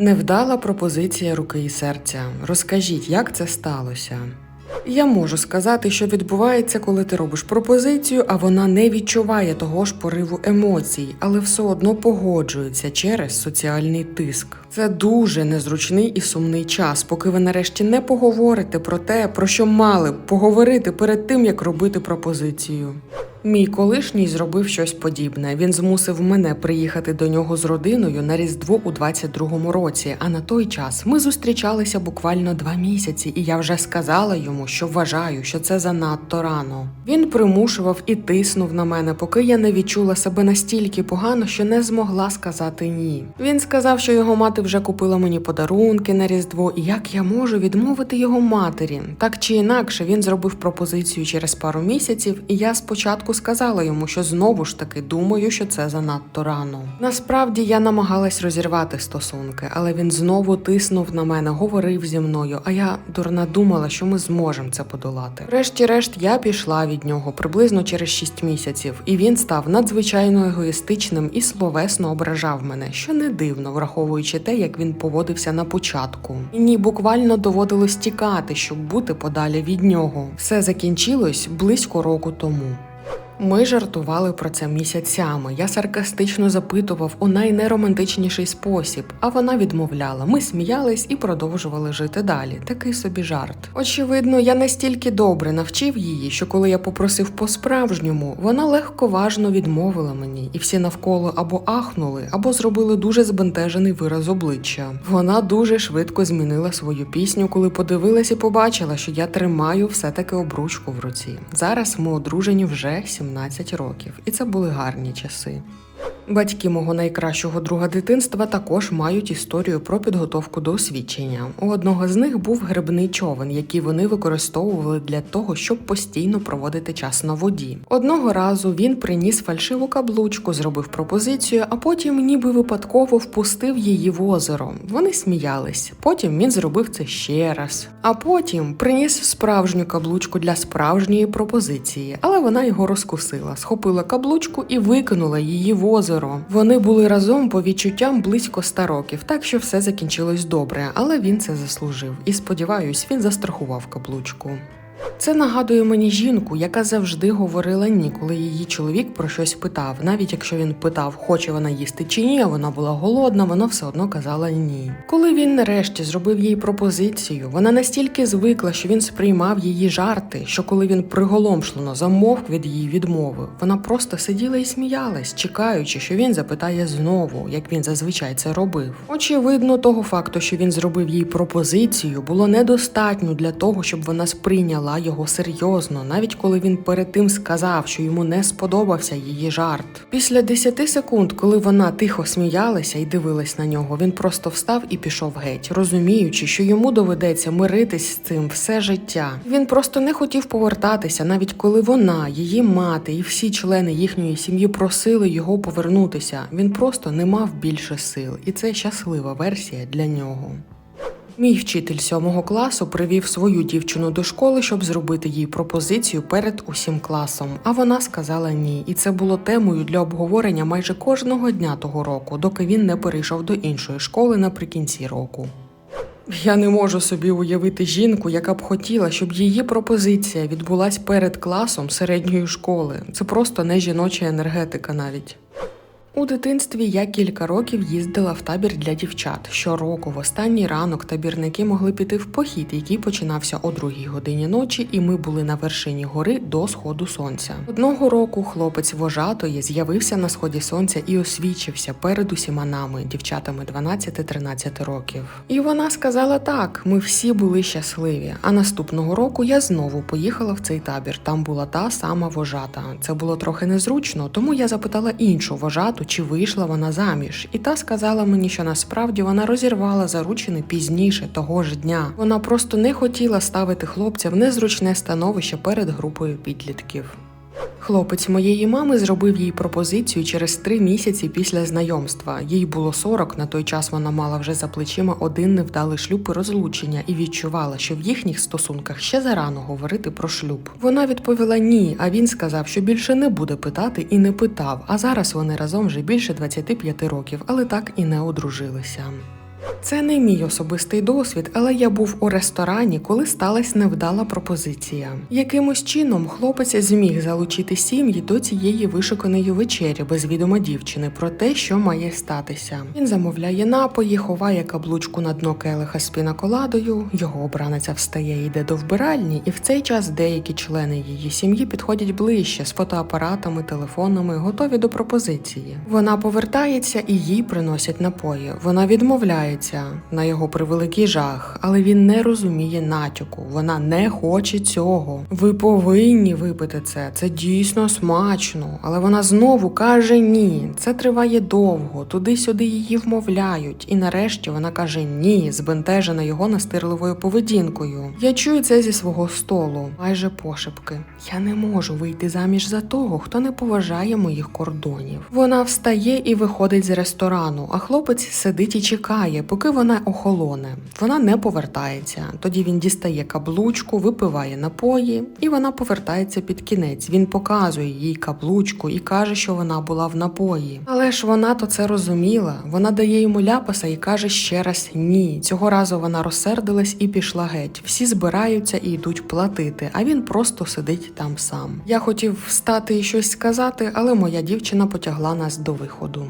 Невдала пропозиція руки і серця. Розкажіть, як це сталося? Я можу сказати, що відбувається, коли ти робиш пропозицію, а вона не відчуває того ж пориву емоцій, але все одно погоджується через соціальний тиск. Це дуже незручний і сумний час, поки ви нарешті не поговорите про те, про що мали б поговорити перед тим, як робити пропозицію. Мій колишній зробив щось подібне. Він змусив мене приїхати до нього з родиною на Різдво у 22-му році. А на той час ми зустрічалися буквально два місяці, і я вже сказала йому, що вважаю, що це занадто рано. Він примушував і тиснув на мене, поки я не відчула себе настільки погано, що не змогла сказати ні. Він сказав, що його мати вже купила мені подарунки на Різдво, і як я можу відмовити його матері. Так чи інакше, він зробив пропозицію через пару місяців, і я спочатку сказала йому, що знову ж таки думаю, що це занадто рано. Насправді я намагалась розірвати стосунки, але він знову тиснув на мене, говорив зі мною. А я дурна думала, що ми зможемо це подолати. Врешті-решт, я пішла від нього приблизно через 6 місяців, і він став надзвичайно егоїстичним і словесно ображав мене, що не дивно, враховуючи те, як він поводився на початку. Мені буквально доводилось тікати, щоб бути подалі від нього. Все закінчилось близько року тому. Ми жартували про це місяцями. Я саркастично запитував у найнеромантичніший спосіб, а вона відмовляла. Ми сміялись і продовжували жити далі. Такий собі жарт. Очевидно, я настільки добре навчив її, що коли я попросив по-справжньому, вона легковажно відмовила мені, і всі навколо або ахнули, або зробили дуже збентежений вираз обличчя. Вона дуже швидко змінила свою пісню, коли подивилась і побачила, що я тримаю все-таки обручку в руці. Зараз ми одружені вже 17 років, і це були гарні часи. Батьки мого найкращого друга дитинства також мають історію про підготовку до освідчення. У одного з них був грибний човен, який вони використовували для того, щоб постійно проводити час на воді. Одного разу він приніс фальшиву каблучку, зробив пропозицію, а потім, ніби випадково, впустив її в озеро. Вони сміялись. Потім він зробив це ще раз. А потім приніс справжню каблучку для справжньої пропозиції, але вона його розкусила, схопила каблучку і викинула її в озеро. Вони були разом по відчуттям близько ста років, так що все закінчилось добре, але він це заслужив. І сподіваюсь, він застрахував каблучку. Це нагадує мені жінку, яка завжди говорила ні, коли її чоловік про щось питав. Навіть якщо він питав, хоче вона їсти чи ні, вона була голодна, вона все одно казала ні. Коли він нарешті зробив їй пропозицію, вона настільки звикла, що він сприймав її жарти, що коли він приголомшлено замовк від її відмови, вона просто сиділа і сміялась, чекаючи, що він запитає знову, як він зазвичай це робив. Очевидно, того факту, що він зробив їй пропозицію, було недостатньо для того, щоб вона сприйняла його серйозно, навіть коли він перед тим сказав, що йому не сподобався її жарт. Після 10 секунд, коли вона тихо сміялася і дивилась на нього, він просто встав і пішов геть, розуміючи, що йому доведеться миритись з цим все життя. Він просто не хотів повертатися, навіть коли вона, її мати і всі члени їхньої сім'ї просили його повернутися. Він просто не мав більше сил, і це щаслива версія для нього. Мій вчитель сьомого класу привів свою дівчину до школи, щоб зробити їй пропозицію перед усім класом. А вона сказала ні, і це було темою для обговорення майже кожного дня того року, доки він не перейшов до іншої школи наприкінці року. Я не можу собі уявити жінку, яка б хотіла, щоб її пропозиція відбулась перед класом середньої школи. Це просто не жіноча енергетика навіть. У дитинстві я кілька років їздила в табір для дівчат. Щороку, в останній ранок, табірники могли піти в похід, який починався о другій годині ночі, і ми були на вершині гори до сходу сонця. Одного року хлопець вожатої з'явився на сході сонця і освічився перед усіма нами, дівчатами 12-13 років. І вона сказала так: ми всі були щасливі. А наступного року я знову поїхала в цей табір. Там була та сама вожата. Це було трохи незручно, тому я запитала іншу вожату, чи вийшла вона заміж, і та сказала мені, що насправді вона розірвала заручини пізніше того ж дня. Вона просто не хотіла ставити хлопця в незручне становище перед групою підлітків. Хлопець моєї мами зробив їй пропозицію через три місяці після знайомства. Їй було 40, на той час вона мала вже за плечима один невдалий шлюб і розлучення і відчувала, що в їхніх стосунках ще зарано говорити про шлюб. Вона відповіла ні, а він сказав, що більше не буде питати і не питав. А зараз вони разом вже більше 25 років, але так і не одружилися. Це не мій особистий досвід, але я був у ресторані, коли сталася невдала пропозиція. Якимось чином хлопець зміг залучити сім'ї до цієї вишуканої вечері без відома дівчини про те, що має статися. Він замовляє напої, ховає каблучку на дно келиха з пінаколадою. Його обраниця встає і йде до вбиральні, і в цей час деякі члени її сім'ї підходять ближче з фотоапаратами, телефонами, готові до пропозиції. Вона повертається і їй приносять напої. Вона відмовляється на його превеликий жах, але він не розуміє натяку. Вона не хоче цього. Ви повинні випити це. Це дійсно смачно. Але вона знову каже ні. Це триває довго. Туди-сюди її вмовляють. І нарешті вона каже ні, збентежена його настирливою поведінкою. Я чую це зі свого столу, майже пошепки. Я не можу вийти заміж за того, хто не поважає моїх кордонів. Вона встає і виходить з ресторану, а хлопець сидить і чекає, поки вона охолоне. Вона не повертається. Тоді він дістає каблучку, випиває напої, і вона повертається під кінець. Він показує їй каблучку і каже, що вона була в напої. Але ж вона то це розуміла. Вона дає йому ляпаса і каже ще раз ні. Цього разу вона розсердилась і пішла геть. Всі збираються і йдуть платити, а він просто сидить там сам. Я хотів встати і щось сказати, але моя дівчина потягла нас до виходу.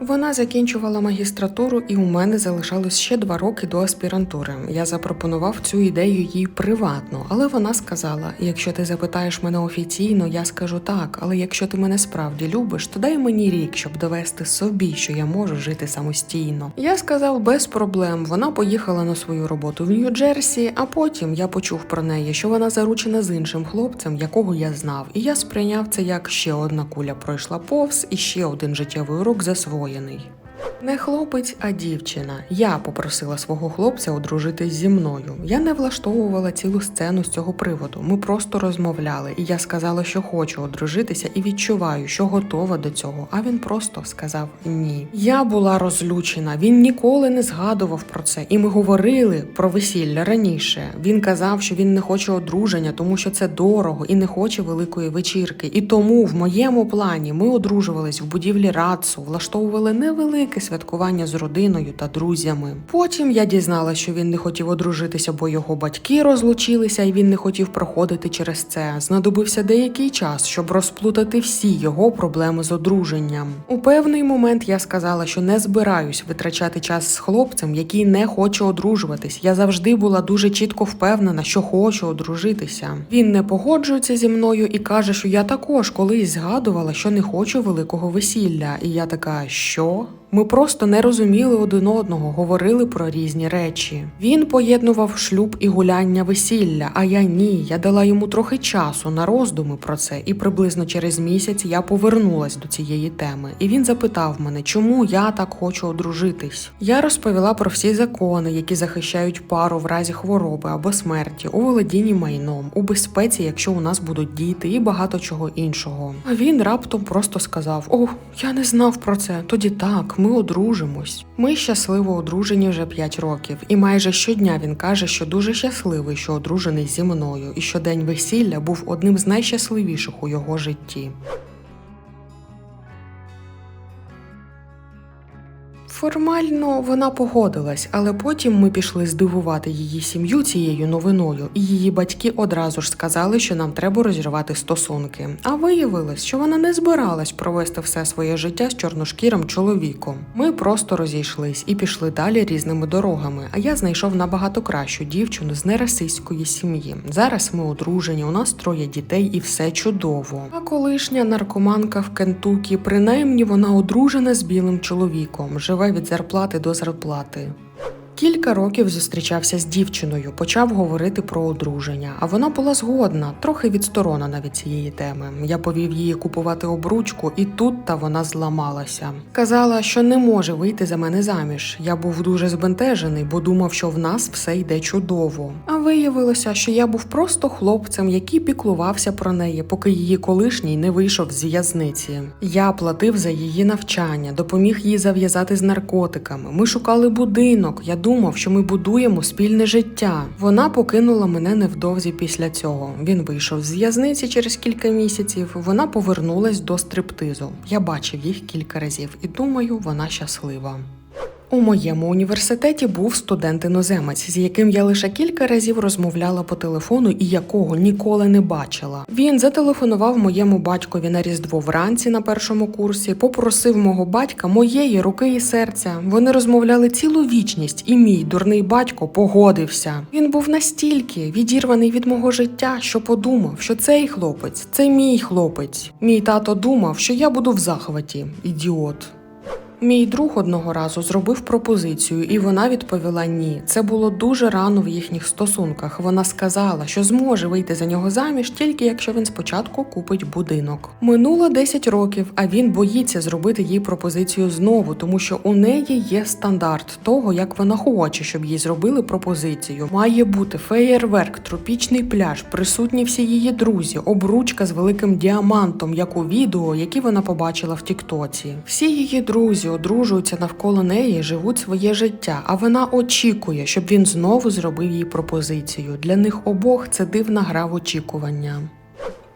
Вона закінчувала магістратуру, і у мене залишалось ще два роки до аспірантури. Я запропонував цю ідею їй приватно, але вона сказала: якщо ти запитаєш мене офіційно, я скажу так. Але якщо ти мене справді любиш, то дай мені рік, щоб довести собі, що я можу жити самостійно. Я сказав без проблем. Вона поїхала на свою роботу в Нью-Джерсі, а потім я почув про неї, що вона заручена з іншим хлопцем, якого я знав, і я сприйняв це як ще одна куля пройшла повз і ще один життєвий урок засвоєний. Не хлопець, а дівчина. Я попросила свого хлопця одружитись зі мною. Я не влаштовувала цілу сцену з цього приводу. Ми просто розмовляли, і я сказала, що хочу одружитися, і відчуваю, що готова до цього. А він просто сказав ні. Я була розлючена. Він ніколи не згадував про це, і ми говорили про весілля раніше. Він казав, що він не хоче одруження, тому що це дорого і не хоче великої вечірки. І тому в моєму плані ми одружувались в будівлі Рацу, влаштовували невелике святкування з родиною та друзями. Потім я дізналася, що він не хотів одружитися, бо його батьки розлучилися, і він не хотів проходити через це. Знадобився деякий час, щоб розплутати всі його проблеми з одруженням. У певний момент я сказала, що не збираюсь витрачати час з хлопцем, який не хоче одружуватись. Я завжди була дуже чітко впевнена, що хочу одружитися. Він не погоджується зі мною і каже, що я також колись згадувала, що не хочу великого весілля. І я така, що? Ми просто не розуміли один одного, говорили про різні речі. Він поєднував шлюб і гуляння весілля, а я ні. Я дала йому трохи часу на роздуми про це, і приблизно через місяць я повернулась до цієї теми. І він запитав мене, чому я так хочу одружитись. Я розповіла про всі закони, які захищають пару в разі хвороби або смерті, у володінні майном, у безпеці, якщо у нас будуть діти, і багато чого іншого. А він раптом просто сказав: О, я не знав про це. Тоді так, ми одружимось. Ми щасливо одружені вже 5 років, і майже щодня він каже, що дуже щасливий, що одружений зі мною, і що день весілля був одним з найщасливіших у його житті. Формально вона погодилась, але потім ми пішли здивувати її сім'ю цією новиною, і її батьки одразу ж сказали, що нам треба розірвати стосунки. А виявилось, що вона не збиралась провести все своє життя з чорношкірим чоловіком. Ми просто розійшлись і пішли далі різними дорогами. А я знайшов набагато кращу дівчину з нерасистської сім'ї. Зараз ми одружені, у нас троє дітей і все чудово. А колишня наркоманка в Кентукі, принаймні вона одружена з білим чоловіком, живе від зарплати до зарплати. Кілька років зустрічався з дівчиною, почав говорити про одруження, а вона була згодна, трохи відсторонена від цієї теми. Я повів її купувати обручку, і тут та вона зламалася. Казала, що не може вийти за мене заміж. Я був дуже збентежений, бо думав, що в нас все йде чудово. А виявилося, що я був просто хлопцем, який піклувався про неї, поки її колишній не вийшов з в'язниці. Я платив за її навчання, допоміг їй зав'язати з наркотиками. Ми шукали будинок. Я думав, що ми будуємо спільне життя. Вона покинула мене невдовзі після цього. Він вийшов з в'язниці через кілька місяців. Вона повернулась до стриптизу. Я бачив їх кілька разів і думаю, вона щаслива. У моєму університеті був студент-іноземець, з яким я лише кілька разів розмовляла по телефону і якого ніколи не бачила. Він зателефонував моєму батькові на Різдво вранці на першому курсі, попросив мого батька моєї руки і серця. Вони розмовляли цілу вічність, і мій дурний батько погодився. Він був настільки відірваний від мого життя, що подумав, що цей хлопець це мій хлопець. Мій тато думав, що я буду в захваті. Ідіот. Мій друг одного разу зробив пропозицію, і вона відповіла ні. Це було дуже рано в їхніх стосунках. Вона сказала, що зможе вийти за нього заміж тільки якщо він спочатку купить будинок. Минуло 10 років, а він боїться зробити їй пропозицію знову, тому що у неї є стандарт того, як вона хоче, щоб їй зробили пропозицію. Має бути феєрверк, тропічний пляж, присутні всі її друзі, обручка з великим діамантом, як у відео, які вона побачила в Тіктоці. Всі її друзі одружуються навколо неї, живуть своє життя, а вона очікує, щоб він знову зробив їй пропозицію. Для них обох це дивна гра в очікування.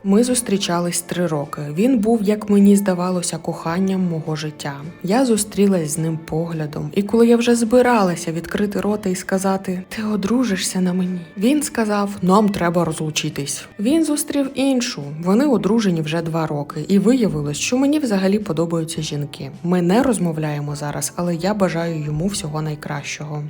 Ми зустрічались три роки. Він був, як мені здавалося, коханням мого життя. Я зустрілась з ним поглядом, і коли я вже збиралася відкрити рота і сказати Ти одружишся на мені, він сказав: Нам треба розлучитись. Він зустрів іншу. Вони одружені вже два роки, і виявилось, що мені взагалі подобаються жінки. Ми не розмовляємо зараз, але я бажаю йому всього найкращого.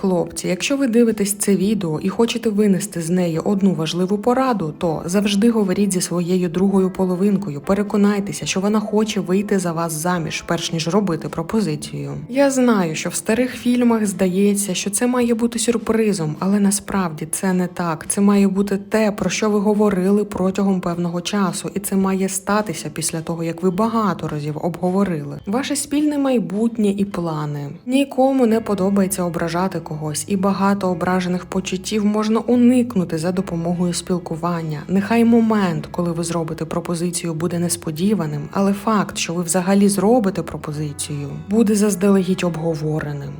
Хлопці, якщо ви дивитесь це відео і хочете винести з неї одну важливу пораду, то завжди говоріть зі своєю другою половинкою. Переконайтеся, що вона хоче вийти за вас заміж, перш ніж робити пропозицію. Я знаю, що в старих фільмах здається, що це має бути сюрпризом, але насправді це не так. Це має бути те, про що ви говорили протягом певного часу, і це має статися після того, як ви багато разів обговорили ваше спільне майбутнє і плани. Нікому не подобається ображати когось, і багато ображених почуттів можна уникнути за допомогою спілкування. Нехай момент, коли ви зробите пропозицію, буде несподіваним, але факт, що ви взагалі зробите пропозицію, буде заздалегідь обговореним.